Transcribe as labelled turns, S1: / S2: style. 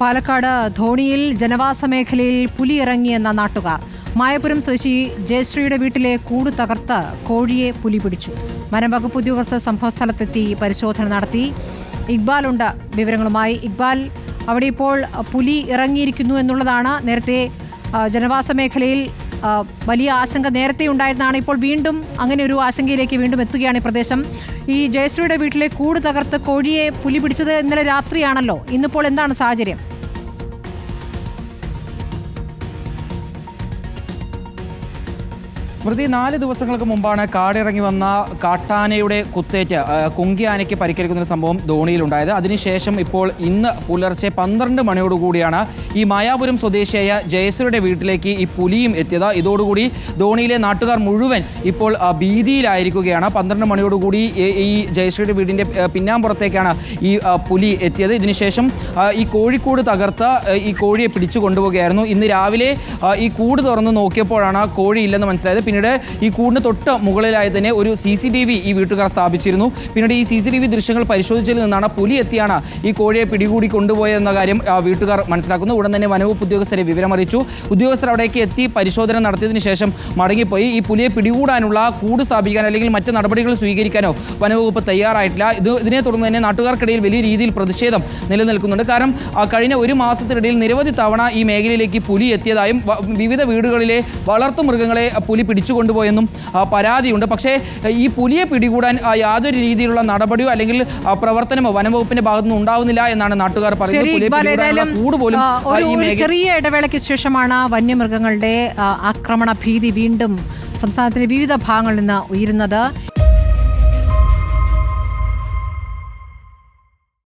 S1: പാലക്കാട് ധോണിയിൽ ജനവാസ മേഖലയിൽ പുലിയിറങ്ങിയെന്ന നാട്ടുകാർ. മായപുരം സ്വദേശി ജയശ്രീയുടെ വീട്ടിലെ കൂട് തകർത്ത് കോഴിയെ പുലി പിടിച്ചു. വനംവകുപ്പ് ഉദ്യോഗസ്ഥർ സംഭവസ്ഥലത്തെത്തി പരിശോധന നടത്തി. ഇക്ബാലുണ്ട് വിവരങ്ങളുമായി ഇക്ബാൽ അവിടെ ഇപ്പോൾ പുലി ഇറങ്ങിയിരിക്കുന്നു എന്നുള്ളതാണ് നേരത്തെ ജനവാസ മേഖലയിൽ വലിയ ആശങ്ക നേരത്തെ ഉണ്ടായിരുന്നതാണ്. ഇപ്പോൾ വീണ്ടും അങ്ങനെ ഒരു ആശങ്കയിലേക്ക് വീണ്ടും എത്തുകയാണ് ഈ പ്രദേശം. ഈ ജയശ്രീയുടെ വീട്ടിലെ കൂട് തകർത്ത് കോഴിയെ പുലി പിടിച്ചത് ഇന്നലെ രാത്രിയാണല്ലോ. ഇന്നിപ്പോൾ എന്താണ് സാഹചര്യം?
S2: സ്മൃതി നാല് ദിവസങ്ങൾക്ക് മുമ്പാണ് കാടിറങ്ങി വന്ന കാട്ടാനയുടെ കുത്തേറ്റ് കുങ്കിയാനയ്ക്ക് പരിക്കേൽക്കുന്ന സംഭവം ധോണിയിലുണ്ടായത്. അതിനുശേഷം ഇപ്പോൾ ഇന്ന് പുലർച്ചെ പന്ത്രണ്ട് മണിയോടുകൂടിയാണ് ഈ മായാപുരം സ്വദേശിയായ ജയസുരയുടെ വീട്ടിലേക്ക് ഈ പുലിയും എത്തിയത്. ഇതോടുകൂടി ധോണിയിലെ നാട്ടുകാർ മുഴുവൻ ഇപ്പോൾ ഭീതിയിലായിരിക്കുകയാണ്. പന്ത്രണ്ട് മണിയോടുകൂടി ഈ- ജയശ്രീയുടെ വീടിന്റെ പിന്നാം പിന്നാമ്പുറത്തേക്കാണ് ഈ പുലി എത്തിയത്. ഇതിനുശേഷം ഈ കോഴിക്കൂട് തകർത്ത് ഈ കോഴിയെ പിടിച്ചു കൊണ്ടുപോവുകയായിരുന്നു. ഇന്ന് രാവിലെ ഈ കൂട് തുറന്ന് നോക്കിയപ്പോഴാണ് കോഴി ഇല്ലെന്ന് മനസ്സിലായത്. പിന്നീട് ഈ കൂടിന് തൊട്ട് മുകളിലായി തന്നെ ഒരു സി സി ടി വി ഈ വീട്ടുകാർ സ്ഥാപിച്ചിരുന്നു. പിന്നീട് ഈ സി സി ടി വി ദൃശ്യങ്ങൾ പരിശോധിച്ചതിൽ നിന്നാണ് പുലി എത്തിയാണ് ഈ കോഴിയെ പിടികൂടി കൊണ്ടുപോയതെന്ന കാര്യം വീട്ടുകാർ മനസ്സിലാക്കുന്നു. ഉടൻ തന്നെ വനവകുപ്പ് ഉദ്യോഗസ്ഥരെ വിവരമറിയിച്ചു. ഉദ്യോഗസ്ഥർ അവിടേക്ക് എത്തി പരിശോധന നടത്തിയതിനു ശേഷം മടങ്ങിപ്പോയി. ഈ പുലിയെ പിടികൂടാനുള്ള കൂട് സ്ഥാപിക്കാൻ അല്ലെങ്കിൽ മറ്റ് നടപടികൾ സ്വീകരിക്കാനോ വനവകുപ്പ് തയ്യാറായിട്ടില്ല. ഇത് ഇതിനെ തുടർന്ന് തന്നെ നാട്ടുകാർക്കിടയിൽ വലിയ രീതിയിൽ പ്രതിഷേധം നിലനിൽക്കുന്നുണ്ട്. കാരണം കഴിഞ്ഞ ഒരു മാസത്തിനിടയിൽ നിരവധി തവണ ഈ മേഖലയിലേക്ക് പുലി എത്തിയതായും വിവിധ വീടുകളിലെ വളർത്തു മൃഗങ്ങളെ പുലി പിടിച്ചുകൊണ്ടുപോയെന്നും കൊണ്ടുപോയെന്നും പരാതിയുണ്ട്. പക്ഷേ ഈ പുലിയെ പിടികൂടാൻ യാതൊരു രീതിയിലുള്ള നടപടിയോ അല്ലെങ്കിൽ പ്രവർത്തനമോ വനംവകുപ്പിന്റെ ഭാഗത്തുനിന്ന് ഉണ്ടാവുന്നില്ല എന്നാണ് നാട്ടുകാർ പറയുന്നത്.
S1: ചെറിയ ഇടവേളയ്ക്ക് ശേഷമാണ് വന്യമൃഗങ്ങളുടെ ആക്രമണ ഭീതി വീണ്ടും സംസ്ഥാനത്തിന്റെ വിവിധ ഭാഗങ്ങളിൽ നിന്ന് ഉയരുന്നത്.